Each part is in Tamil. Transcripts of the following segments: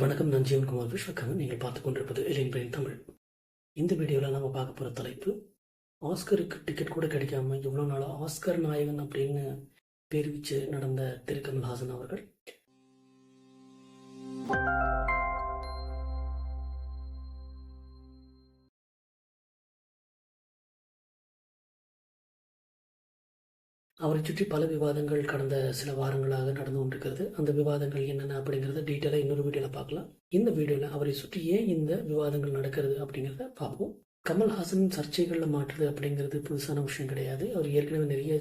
வணக்கம் நான் ஜீவன்குமார் விஸ்வகன் நீங்கள் பார்த்து கொண்டிருப்பது எலின் தமிழ். இந்த வீடியோவில் நம்ம பார்க்க போகிற தலைப்பு ஆஸ்கருக்கு டிக்கெட் கூட கிடைக்காம இவ்வளோ நாள் ஆஸ்கர் நாயகன் அப்படின்னு பேர் வச்சு நடந்த திருக்கமல்ஹாசன் அவர்கள் அவரை சுற்றி பல விவாதங்கள் கடந்த சில வாரங்களாக நடந்து கொண்டிருக்கிறது. அந்த விவாதங்கள் என்னென்ன அப்படிங்கிறத டீட்டெயிலாக இன்னொரு வீடியோவில் பார்க்கலாம். இந்த வீடியோவில் அவரை சுற்றி ஏன் இந்த விவாதங்கள் நடக்கிறது அப்படிங்கிறத பார்ப்போம். கமல்ஹாசன் சர்ச்சைகளில் மாட்டுறது அப்படிங்கிறது புதுசான விஷயம் கிடையாது. அவர் ஏற்கனவே நிறைய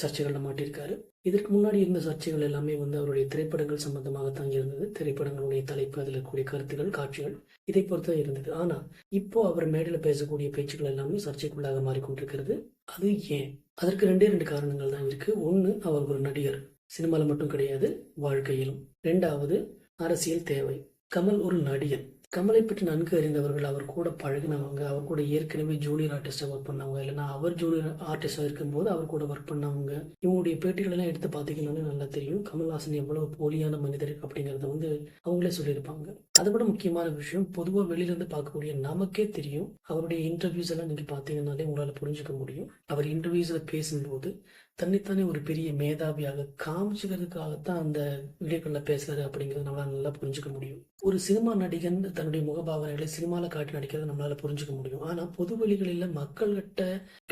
சர்ச்சைகளில் மாட்டியிருக்காரு. இதற்கு முன்னாடி இருந்த சர்ச்சைகள் எல்லாமே வந்து அவருடைய திரைப்படங்கள் சம்பந்தமாக தான் இருந்தது. திரைப்படங்களுடைய தலைப்பு அதில் இருக்கக்கூடிய கருத்துகள் காட்சிகள் இதை பொறுத்து தான் இருந்தது. ஆனால் இப்போ அவர் மேடையில் பேசக்கூடிய பேச்சுக்கள் எல்லாமே சர்ச்சைக்குள்ளாக மாறிக்கொண்டிருக்கிறது. அது ஏன்? அதற்கு ரெண்டே ரெண்டு காரணங்கள் தான் இருக்கு. ஒன்று அவர் ஒரு நடிகர். சினிமாவில் மட்டும் கிடையாது வாழ்க்கையிலும். ரெண்டாவது அரசியல் தேவை. கமல் ஒரு நடிகர். கமலை பற்றி நன்கு அறிந்தவர்கள் அவர் கூட பழகினவங்க அவர் கூட ஏற்கனவே ஜூனியர் ஆர்டிஸ்டாக ஒர்க் பண்ணவங்க இல்லைன்னா அவர் ஜூனியர் ஆர்டிஸ்டாக இருக்கும்போது அவர் கூட ஒர்க் பண்ணவங்க. இவங்களுடைய பேட்டிகள் எல்லாம் எடுத்து பார்த்தீங்கன்னா நல்லா தெரியும். கமல்ஹாசன் எவ்வளவு போலியான மனிதர் அப்படிங்கிறத வந்து அவங்களே சொல்லியிருப்பாங்க. அதை விட முக்கியமான விஷயம் பொதுவாக வெளியிலேருந்து பார்க்கக்கூடிய நமக்கே தெரியும். அவருடைய இன்டர்வியூஸ் எல்லாம் நீங்கள் பார்த்தீங்கன்னாலே உங்களால் புரிஞ்சுக்க முடியும். அவர் இன்டர்வியூஸில் பேசும்போது தன்னைத்தானே ஒரு பெரிய மேதாவியாக காமிச்சுக்கிறதுக்காகத்தான் அந்த வீடியோக்களில் பேசுறாரு அப்படிங்கிறத நம்மளால நல்லா புரிஞ்சுக்க முடியும். ஒரு சினிமா நடிகன் தன்னுடைய முகபாவனைகளை சினிமாவில் காட்டி நடிக்கிறத நம்மளால புரிஞ்சுக்க முடியும். ஆனால் பொது வழிகளில் மக்கள்கிட்ட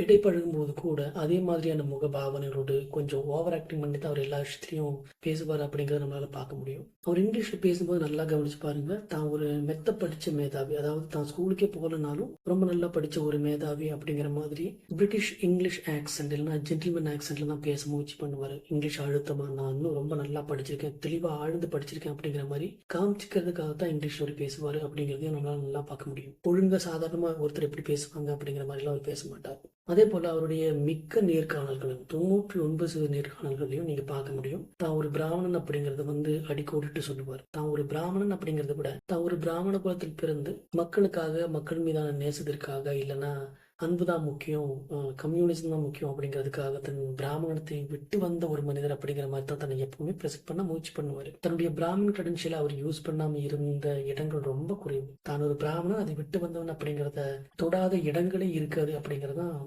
இடைப்பழகும் போது கூட அதே மாதிரியான முகபாவனைகளோடு கொஞ்சம் ஓவர் ஆக்டிங் பண்ணி தான் அவர் எல்லா விஷயத்திலையும் பேசுவார் அப்படிங்கிறத நம்மளால பார்க்க முடியும். அவர் இங்கிலீஷில் பேசும்போது நல்லா கவனிச்சு பாருங்க. தான் ஒரு மெத்த படித்த மேதாவி. அதாவது தான் ஸ்கூலுக்கே போகலனாலும் ரொம்ப நல்லா படித்த ஒரு மேதாவி அப்படிங்கிற மாதிரி பிரிட்டிஷ் இங்கிலீஷ் ஆக்சன்ட் இல்லைன்னா ஜென்டில்மேன் ஆக்சென்ட்ல தான் பேச முயற்சி பண்ணுவார். இங்கிலீஷ் அழுத்தமா நான் இன்னும் ரொம்ப நல்லா படிச்சிருக்கேன். தெளிவா ஆழ்ந்து படிச்சிருக்கேன் அப்படிங்கிற மாதிரி காமிச்சிக்கிறதுக்காக தான் இங்கிலீஷ் ஒரு பேசுவார் அப்படிங்கிறதையும் நம்மளால நல்லா பார்க்க முடியும். ஒழுங்கா சாதாரணமா ஒருத்தர் எப்படி பேசுவாங்க அப்படிங்கிற மாதிரிலாம் அவர் பேச மாட்டார். அதே போல அவருடைய மிக்க நேர்காணல்களும் தொண்ணூற்றி ஒன்பது சதவீத நேர்காணல்களையும் நீங்க பார்க்க முடியும். தான் ஒரு பிராமணன் அப்படிங்கறத வந்து அடிக்கோடிட்டு சொல்லுவார். தான் ஒரு பிராமணன் அப்படிங்கறத விட தான் ஒரு பிராமண குலத்தில் பிறந்து மக்களுக்காக மக்கள் மீதான நேசத்திற்காக இல்லைன்னா அன்பு தான் முக்கியம் கம்யூனிசம் தான் முக்கியம் அப்படிங்கிறதுக்காக தன் பிராமணத்தை விட்டு வந்த ஒரு மனிதர் அப்படிங்கிற மாதிரி தான் தன்னை எப்பவுமே ப்ரெசென்ட் பண்ண முயற்சி பண்ணுவார். தன்னுடைய பிராமண கிரெடென்ஷியலை அவர் யூஸ் பண்ணாம இருந்த இடங்கள் ரொம்ப குறைவு. தான் ஒரு பிராமணன் அதை விட்டு வந்தவன் அப்படிங்கிறத தொடாத இடங்களே இருக்காது அப்படிங்கறதுதான்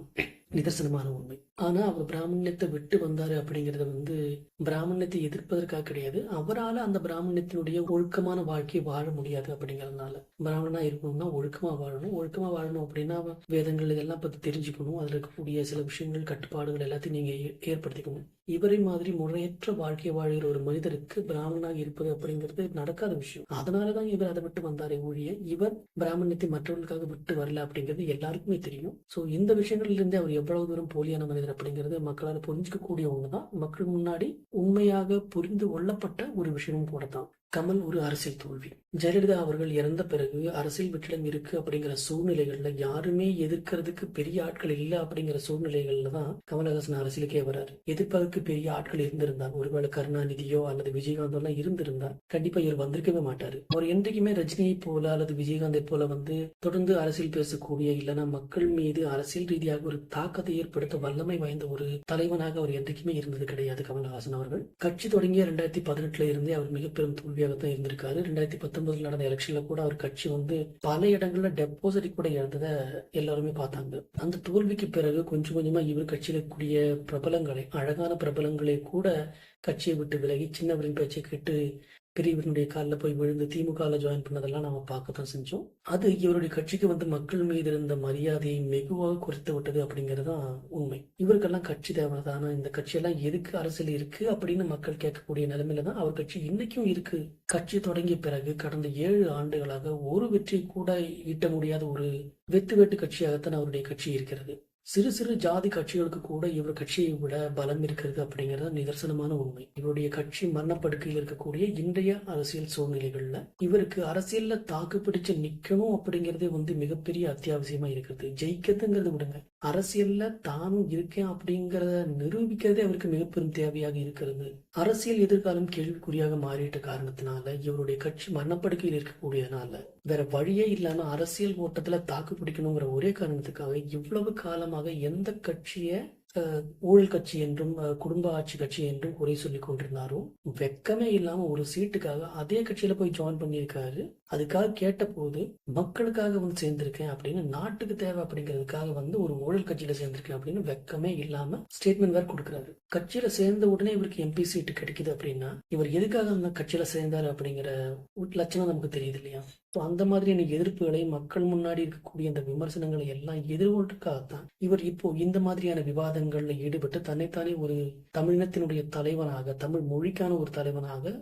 நிதர்சனமான உண்மை. ஆனா அவர் பிராமணியத்தை விட்டு வந்தாரு அப்படிங்கறது வந்து பிராமணியத்தை எதிர்ப்பதற்காக கிடையாது. அவரால அந்த பிராமணியத்தினுடைய ஒழுக்கமான வாழ்க்கையை வாழ முடியாது அப்படிங்கறதுனால. பிராமணனா இருக்கணும்னா ஒழுக்கமா வாழணும். ஒழுக்கமா வாழணும் அப்படின்னா வேதங்கள் இதெல்லாம் பத்தி தெரிஞ்சுக்கணும். அதுல இருக்கக்கூடிய சில விஷயங்கள் கட்டுப்பாடுகள் எல்லாத்தையும் நீங்க ஏ- ஏற்படுத்திக்கணும். இவரை மாதிரி முறையற்ற வாழ்க்கையை வாழ்கிற ஒரு மனிதருக்கு பிராமணனாக இருப்பது அப்படிங்கிறது நடக்காத விஷயம். அதனாலதான் இவர் அதை விட்டு வந்தாரே ஒழிய இவர் பிராமணியத்தை மற்றவர்களுக்காக விட்டு வரல அப்படிங்கிறது எல்லாருக்குமே தெரியும். சோ இந்த விஷயங்கள்லேருந்து அவர் எவ்வளவு தூரம் போலியான மனிதர் அப்படிங்கிறது மக்களால் புரிஞ்சுக்கக்கூடிய தான். மக்கள் முன்னாடி உண்மையாக புரிந்து கொள்ளப்பட்ட ஒரு விஷயமும் கூட தான் கமல் ஒரு அரசியல் தோல்வி. ஜெயலலிதா அவர்கள் இறந்த பிறகு அரசியல் வெற்றிடம் இருக்கு அப்படிங்கிற சூழ்நிலைகள்ல யாருமே எதிர்க்கிறதுக்கு பெரிய ஆட்கள் இல்ல அப்படிங்கிற சூழ்நிலைகள்ல தான் கமலஹாசன் அரசியலுக்கே வராரு. எதிர்ப்பதற்கு பெரிய ஆட்கள் இருந்திருந்தார். ஒருவேளை கருணாநிதியோ அல்லது விஜயகாந்தோ எல்லாம் இருந்திருந்தார். கண்டிப்பா இவர் வந்திருக்கவே மாட்டாரு. அவர் என்றைக்குமே ரஜினியை போல அல்லது விஜயகாந்தை போல வந்து தொடர்ந்து அரசியல் பேசக்கூடிய இல்லைன்னா மக்கள் மீது அரசியல் ரீதியாக ஒரு தாக்கத்தை ஏற்படுத்த வல்லமை வாய்ந்த ஒரு தலைவனாக அவர் என்றைக்குமே இருந்தது கிடையாது கமலஹாசன் அவர்கள். கட்சி தொடங்கிய ரெண்டாயிரத்தி பதினெட்டுல இருந்தே அவர் மிகப்பெரும் தோல்வி தோல்வியாக தான் இருந்திருக்காரு. ரெண்டாயிரத்தி பத்தொன்பதுல நடந்த எலெக்ஷன்ல கூட அவர் கட்சி வந்து பல இடங்கள்ல டெபாசிட் கூட இழந்ததை எல்லாருமே பார்த்தாங்க. அந்த தோல்விக்கு பிறகு கொஞ்சம் கொஞ்சமா இவர் கட்சியில கூடிய பிரபலங்களை அழகான பிரபலங்களை கூட கட்சியை விட்டு விலகி சின்னவரின் பேச்சை கேட்டு பெரியவர்களுடைய காலில் போய் விழுந்து திமுகவில் ஜாயின் பண்ணதெல்லாம் நாம பார்க்கத்தான் செஞ்சோம். அது இவருடைய கட்சிக்கு வந்து மக்கள் மீது இருந்த மரியாதையை வெகுவாக குறைத்து விட்டது அப்படிங்கறதுதான் உண்மை. இவருக்கெல்லாம் கட்சி தேவைதானா. இந்த கட்சியெல்லாம் எதுக்கு அரசியல் இருக்கு அப்படின்னு மக்கள் கேட்கக்கூடிய நிலைமையில தான் அவர் கட்சி இன்னைக்கும் இருக்கு. கட்சி தொடங்கிய பிறகு கடந்த ஏழு ஆண்டுகளாக ஒரு வெற்றி கூட ஈட்ட முடியாத ஒரு வெத்து வெட்டு கட்சியாகத்தான் அவருடைய கட்சி இருக்கிறது. சிறு சிறு ஜாதி கட்சிகளுக்கு கூட இவர் கட்சியை விட பலம் இருக்கிறது அப்படிங்கிறது நிதர்சனமான உண்மை. இவருடைய கட்சி மரணப்படுக்கையில் இருக்கக்கூடிய இன்றைய அரசியல் சூழ்நிலைகள்ல இவருக்கு அரசியல்ல தாக்கு பிடிச்சு நிக்கணும் அப்படிங்கறதே வந்து மிகப்பெரிய அத்தியாவசியமா இருக்கிறது. ஜெயிக்கிறதுங்கிறது விடுங்க. அரசியல்ல தானும் இருக்கேன் அப்படிங்கறத நிரூபிக்கிறதே அவருக்கு மிகப்பெரும் தேவையாக இருக்கிறது. அரசியல் எதிர்காலம் கேள்விக்குறியாக மாறிட்ட காரணத்தினால இவருடைய கட்சி மரணப்படுக்கையில் இருக்கக்கூடியதுனால வேற வழியே இல்லாம அரசியல் ஓட்டத்துல தாக்கு பிடிக்கணுங்கிற ஒரே காரணத்துக்காக இவ்வளவு காலமாக எந்த கட்சியை ஊழல் கட்சி என்றும் குடும்ப ஆட்சி கட்சி என்றும் குறை சொல்லி கொண்டிருந்தாரோ வெக்கமே இல்லாம ஒரு சீட்டுக்காக அதே கட்சியில போய் ஜாயின் பண்ணியிருக்காரு. அதுக்காக கேட்டபோது மக்களுக்காக வந்து சேர்ந்திருக்கேன் அப்படின்னு நாட்டுக்கு தேவை அப்படிங்கிறதுக்காக வந்து ஒரு ஊழல் கட்சியில சேர்ந்திருக்கேன் அப்படின்னு வெக்கமே இல்லாம ஸ்டேட்மெண்ட் வேற கொடுக்குறாரு. கட்சியில சேர்ந்த உடனே இவருக்கு எம்பி சீட்டு கிடைக்குது அப்படின்னா இவர் எதுக்காக அந்த கட்சியில சேர்ந்தாரு அப்படிங்கிற ஒரு லட்சணம் நமக்கு தெரியுது இல்லையா? ஸோ அந்த மாதிரியான எதிர்ப்புகளை மக்கள் முன்னாடி இருக்கக்கூடிய அந்த விமர்சனங்களை எல்லாம் எதிர்கொள்றதுக்காகத்தான் இவர் இப்போ இந்த மாதிரியான விவாதங்கள்ல ஈடுபட்டு தன்னைத்தானே ஒரு தமிழினத்தினுடைய தலைவனாக தமிழ் மொழிக்கான ஒரு தலைவனாக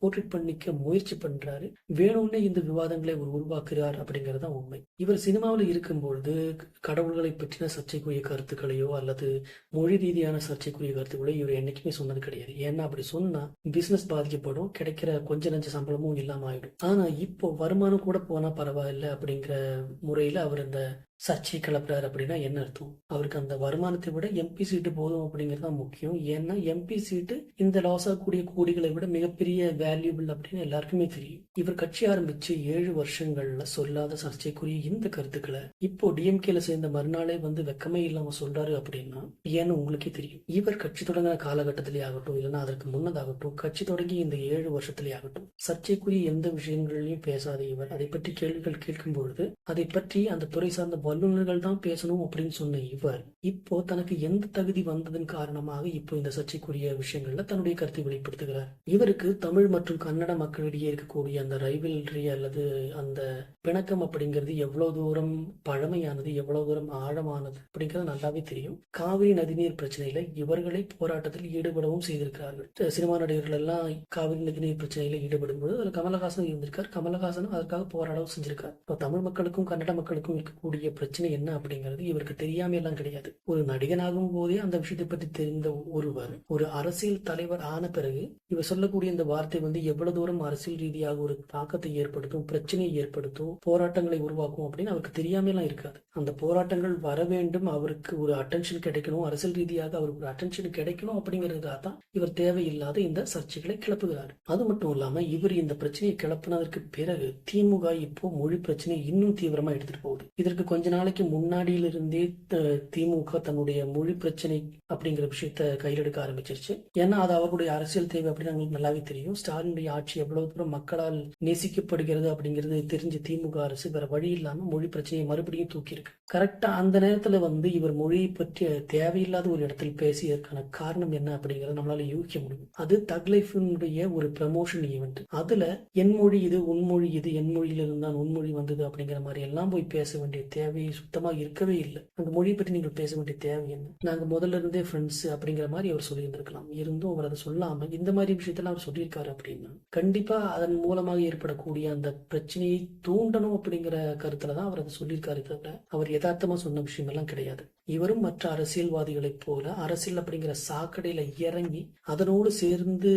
போர்ட்ரேட் பண்ணிக்க முயற்சி பண்றாரு. வேணும்னே இந்த விவாதங்களை அவர் உருவாக்குறார் அப்படிங்கிறது உண்மை. இவர் சினிமாவில் இருக்கும்பொழுது கடவுள்களை பற்றின சர்ச்சைக்குரிய கருத்துக்களையோ அல்லது மொழி ரீதியான சர்ச்சைக்குரிய கருத்துக்களையோ இவர் என்னைக்குமே சொன்னது கிடையாது. ஏன்னா அப்படி சொன்னா பிசினஸ் பாதிக்கப்படும் கிடைக்கிற கொஞ்ச நஞ்ச சம்பளமும் இல்லாம ஆயிடும். ஆனா இப்போ வருமான வருமானம் கூட போனால் பரவாயில்ல அப்படிங்கிற முறையில் அவர் இந்த சர்ச்சை கிளப்புறாரு அப்படின்னா என்ன அர்த்தம்? அவருக்கு அந்த வருமானத்தை விட எம்பி சீட்டு போதும் அப்படிங்கிறது தான் முக்கியம். ஏன்னா எம்பி சீட்டு இந்த லாஸ் ஆகக்கூடிய கோடிகளை விட மிகப்பெரிய வேல்யூபிள் அப்படின்னு எல்லாருக்குமே தெரியும். இவர் கட்சி ஆரம்பிச்சு ஏழு வருஷங்கள்ல சொல்லாத சர்ச்சைக்குரிய இந்த கருத்துக்களை இப்போ டிஎம்கேல சேர்ந்த மறுநாளே வந்து வெக்கமே இல்லாம சொல்றாரு அப்படின்னா ஏன்னு உங்களுக்கே தெரியும். இவர் கட்சி தொடங்கின காலகட்டத்திலே ஆகட்டும் இல்லைன்னா அதற்கு முன்னதாகட்டும் கட்சி தொடங்கி இந்த ஏழு வருஷத்திலே ஆகட்டும் சர்ச்சைக்குரிய எந்த விஷயங்களையும் பேசாத இவர். அதை பற்றி கேள்விகள் கேட்கும் பொழுது அதை பற்றி அந்த துறை சார்ந்த வல்லுநர்கள் தான் பேசணும் அப்படின்னு சொன்ன இவர் இப்போ தனக்கு எந்த தகுதி வந்ததன் காரணமாக இப்போ இந்த சர்ச்சைக்குரிய விஷயங்கள்ல தன்னுடைய கருத்தை வெளிப்படுத்துகிறார். இவருக்கு தமிழ் மற்றும் கன்னட மக்களிடையே இருக்கக்கூடிய அந்த ரைவல்ரி அல்லது அந்த பிணக்கம் அப்படிங்கிறது எவ்வளவு தூரம் பழமையானது எவ்வளவு தூரம் ஆழமானது அப்படிங்கிறது நல்லாவே தெரியும். காவிரி நதிநீர் பிரச்சனையில இவர்களை போராட்டத்தில் ஈடுபடவும் செய்திருக்கிறார்கள். சினிமா நடிகர்கள் எல்லாம் காவிரி நதிநீர் பிரச்சனையில ஈடுபடும் போது அதுல கமலஹாசன் இருந்திருக்கார். கமலஹாசனும் அதற்காக போராடவும் செஞ்சிருக்கார். இப்போ தமிழ் மக்களுக்கும் கன்னட மக்களுக்கும் இருக்கக்கூடிய பிரச்சனை என்ன அப்படிங்கிறது இவருக்கு தெரியாம எல்லாம் கிடையாது. ஒரு நடிகனாகும் போதே அந்த விஷயத்தை பற்றி தெரிந்த ஒருவர் ஒரு அரசியல் தலைவர் ஆன பிறகு இவர் சொல்லக்கூடிய இந்த வார்த்தை வந்து எவ்வளவு தூரம் அரசியல் ரீதியாக ஒரு தாக்கத்தை ஏற்படுத்தும் பிரச்சனையை ஏற்படுத்தும் போராட்டங்களை உருவாக்கும் அப்படின்னு அவருக்கு தெரியாம எல்லாம் இருக்காது. அந்த போராட்டங்கள் வர வேண்டும் அவருக்கு ஒரு அட்டென்ஷன் கிடைக்கணும் அரசியல் ரீதியாக அவருக்கு ஒரு அட்டென்ஷன் கிடைக்கணும் அப்படிங்கிறதுக்காக தான் இவர் தேவையில்லாத இந்த சர்ச்சைகளை கிளப்புகிறார். அது மட்டும் இல்லாம இவர் இந்த பிரச்சனையை கிளப்பினதற்கு பிறகு திமுக இப்போ மொழி பிரச்சனையை இன்னும் தீவிரமா எடுத்துட்டு போகுது. இதற்கு கொஞ்ச நாளைக்கு முன்னாடியிலிருந்தே த- திமுக தன்னுடைய மொழி பிரச்சனை அப்படிங்கிற விஷயத்த கையில் எடுக்க ஆரம்பிச்சிருச்சு. ஏன்னா அது அவர்களுடைய அரசியல் தேவை அப்படின்னு அவங்களுக்கு நல்லாவே தெரியும். ஸ்டாலினுடைய ஆட்சி எவ்வளவு தூரம் மக்களால் நேசிக்கப்படுகிறது அப்படிங்கிறது தெரிஞ்ச திமுக அரசு வேற வழி இல்லாம மொழி பிரச்சனையை மறுபடியும் தூக்கியிருக்கு. கரெக்டா அந்த நேரத்துல வந்து இவர் மொழியை பற்றிய தேவையில்லாத ஒரு இடத்தில் பேசியதற்கான காரணம் என்ன அப்படிங்கறத நம்மளால யூகிக்க முடியும். அது தக் லைஃபினுடைய ஒரு ப்ரமோஷன் ஈவெண்ட் அதுல என் மொழி இது உன் மொழி இது என் மொழியில இருந்தான் உன் மொழி வந்தது அப்படிங்கிற மாதிரி எல்லாம் போய் பேச வேண்டிய தேவை சுத்தமாக இருக்கவே இல்லை. அந்த மொழியை பற்றி நீங்கள் பேச வேண்டிய தேவை என்ன? நாங்கள் முதல்ல இருந்தே ஃப்ரெண்ட்ஸ் அப்படிங்கிற மாதிரி அவர் சொல்லியிருந்திருக்கலாம். இருந்தும் அவர் அதை சொல்லாமல் இந்த மாதிரி விஷயத்தெல்லாம் அவர் சொல்லியிருக்காரு அப்படின்னா கண்டிப்பாக அதன் மூலமாக ஏற்படக்கூடிய அந்த பிரச்சனையை தூண்டணும் அப்படிங்கிற கருத்தில் தான் அவர் அதை சொல்லியிருக்காரு தவிர அவர் யதார்த்தமாக சொன்ன விஷயங்கள்லாம் கிடையாது. இவரும் மற்ற அரசியல்வாதிகளைப் போல அரசியல் அப்படிங்கிற சாக்கடையில் இறங்கி அதனோடு சேர்ந்து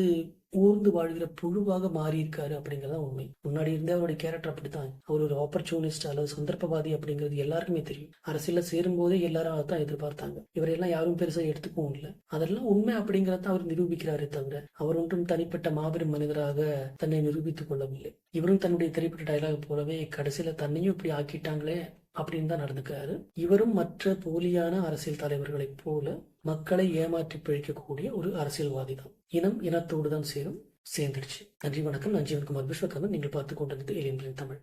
ஊர்ந்து வாழ்கிற புழுவாக மாறியிருக்காரு இருக்காரு உண்மை. முன்னாடி இருந்தே அவருடைய கேரக்டர் அப்படித்தான். அவர் ஒரு ஆப்பர்ச்சுனிஸ்ட் அல்லது சந்தர்ப்பவாதி அப்படிங்கிறது எல்லாருக்குமே தெரியும். அரசியல சேரும் போதே எல்லாரும் அதான் எதிர்பார்த்தாங்க. இவரையெல்லாம் யாரும் பெருசா எடுத்துக்கவும் இல்லை. அதெல்லாம் உண்மை அப்படிங்கறத அவர் நிரூபிக்கிறாரே தவிர அவர் ஒன்றும் தனிப்பட்ட மாபெரும் மனிதராக தன்னை நிரூபித்துக் கொள்ளவில்லை. இவரும் தன்னுடைய திரைப்பட டயலாக் போலவே கடைசியில தன்னையும் இப்படி ஆக்கிட்டாங்களே அப்படின்னு தான் நடந்துக்கிறாரு. இவரும் மற்ற போலியான அரசியல் தலைவர்களைப் போல மக்களை ஏமாற்றி பிழைக்கக்கூடிய ஒரு அரசியல்வாதி தான். இனம் இனத்தோடு தான் சேரும். சேர்ந்துடுச்சு. நன்றி வணக்கம். நான் ஜீவன்குமார் விஸ்வகர்மன். நீங்கள் பார்த்து கொண்டிருந்தது எலியன்களின் தமிழ்.